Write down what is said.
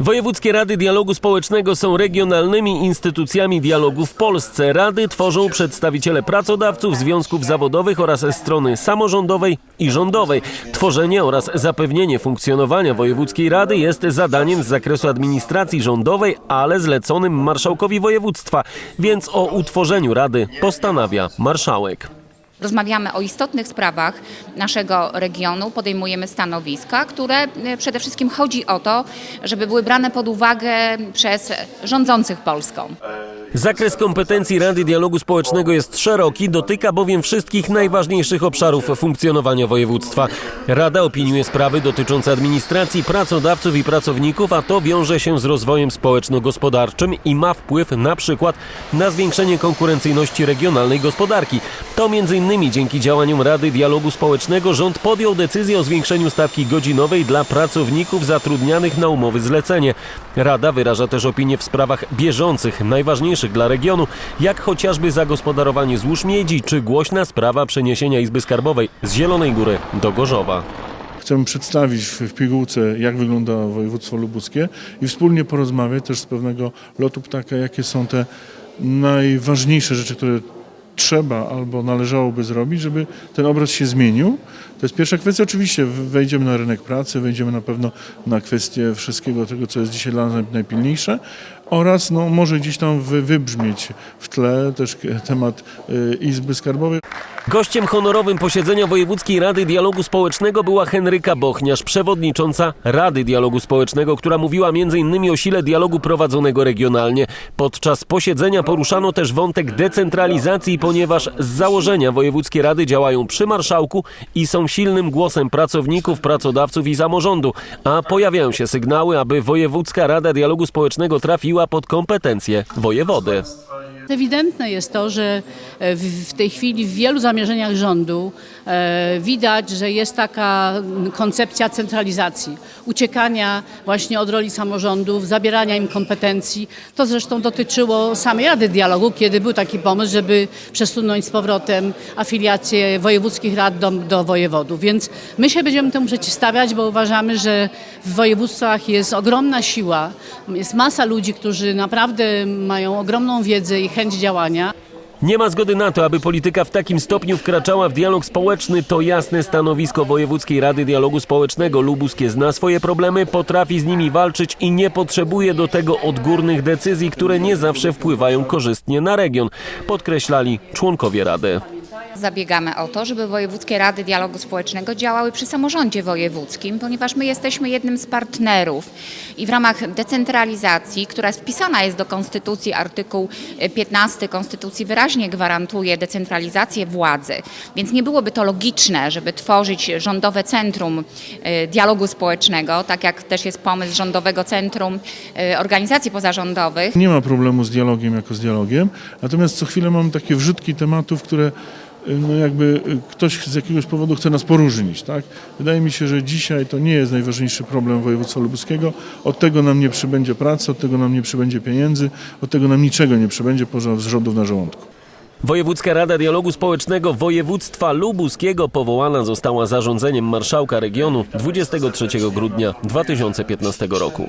Wojewódzkie Rady Dialogu Społecznego są regionalnymi instytucjami dialogu w Polsce. Rady tworzą przedstawiciele pracodawców, związków zawodowych oraz strony samorządowej i rządowej. Tworzenie oraz zapewnienie funkcjonowania Wojewódzkiej Rady jest zadaniem z zakresu administracji rządowej, ale zleconym marszałkowi województwa, więc o utworzeniu Rady postanawia marszałek. Rozmawiamy o istotnych sprawach naszego regionu, podejmujemy stanowiska, które e, przede wszystkim chodzi o to, żeby były brane pod uwagę przez rządzących Polską. Zakres kompetencji Rady Dialogu Społecznego jest szeroki, dotyka bowiem wszystkich najważniejszych obszarów funkcjonowania województwa. Rada opiniuje sprawy dotyczące administracji, pracodawców i pracowników, a to wiąże się z rozwojem społeczno-gospodarczym i ma wpływ na przykład na zwiększenie konkurencyjności regionalnej gospodarki. To innymi dzięki działaniom Rady Dialogu Społecznego rząd podjął decyzję o zwiększeniu stawki godzinowej dla pracowników zatrudnianych na umowy zlecenie. Rada wyraża też opinie w sprawach bieżących, najważniejszych dla regionu, jak chociażby zagospodarowanie złóż miedzi, czy głośna sprawa przeniesienia Izby Skarbowej z Zielonej Góry do Gorzowa. Chcemy przedstawić w, pigułce, jak wygląda województwo lubuskie i wspólnie porozmawiać też z pewnego lotu ptaka, jakie są te najważniejsze rzeczy, które trzeba albo należałoby zrobić, żeby ten obraz się zmienił. To jest pierwsza kwestia. Oczywiście wejdziemy na rynek pracy, wejdziemy na pewno na kwestię wszystkiego tego, co jest dzisiaj dla nas najpilniejsze oraz no, może gdzieś tam wy, wybrzmieć w tle też temat y, Izby Skarbowej. Gościem honorowym posiedzenia Wojewódzkiej Rady Dialogu Społecznego była Henryka Bochniarz, przewodnicząca Rady Dialogu Społecznego, która mówiła m.in. o sile dialogu prowadzonego regionalnie. Podczas posiedzenia poruszano też wątek decentralizacji, ponieważ z założenia wojewódzkie rady działają przy marszałku i są silnym głosem pracowników, pracodawców i samorządu, a pojawiają się sygnały, aby Wojewódzka Rada Dialogu Społecznego trafiła pod kompetencje wojewody. Ewidentne jest to, że e, w, tej chwili w wielu zamierzeniach rządu e, widać, że jest taka koncepcja centralizacji, uciekania właśnie od roli samorządów, zabierania im kompetencji. To zresztą dotyczyło samej Rady Dialogu, kiedy był taki pomysł, żeby przesunąć z powrotem afiliację wojewódzkich rad do, do wojewodów. Więc my się będziemy temu przeciwstawiać, bo uważamy, że w województwach jest ogromna siła, jest masa ludzi, którzy naprawdę mają ogromną wiedzę i chęć działania. Nie ma zgody na to, aby polityka w takim stopniu wkraczała w dialog społeczny. To jasne stanowisko Wojewódzkiej Rady Dialogu Społecznego. Lubuskie zna swoje problemy, potrafi z nimi walczyć i nie potrzebuje do tego odgórnych decyzji, które nie zawsze wpływają korzystnie na region, podkreślali członkowie Rady. Zabiegamy o to, żeby wojewódzkie rady dialogu społecznego działały przy samorządzie wojewódzkim, ponieważ my jesteśmy jednym z partnerów. I w ramach decentralizacji, która wpisana jest do Konstytucji, artykuł 15 Konstytucji wyraźnie gwarantuje decentralizację władzy, więc nie byłoby to logiczne, żeby tworzyć rządowe centrum e, dialogu społecznego, tak jak też jest pomysł rządowego centrum e, organizacji pozarządowych, Nie ma problemu z dialogiem jako z dialogiem, natomiast co chwilę mamy takie wrzutki tematów, które no jakby y, ktoś z jakiegoś powodu chce nas poróżnić. Tak? Wydaje mi się, że dzisiaj to nie jest najważniejszy problem województwa lubuskiego. Od tego nam nie przybędzie pracy, od tego nam nie przybędzie pieniędzy, od tego nam niczego nie przybędzie poza zrzodów na żołądku. Wojewódzka Rada Dialogu Społecznego Województwa Lubuskiego powołana została zarządzeniem marszałka regionu 23 grudnia 2015 roku.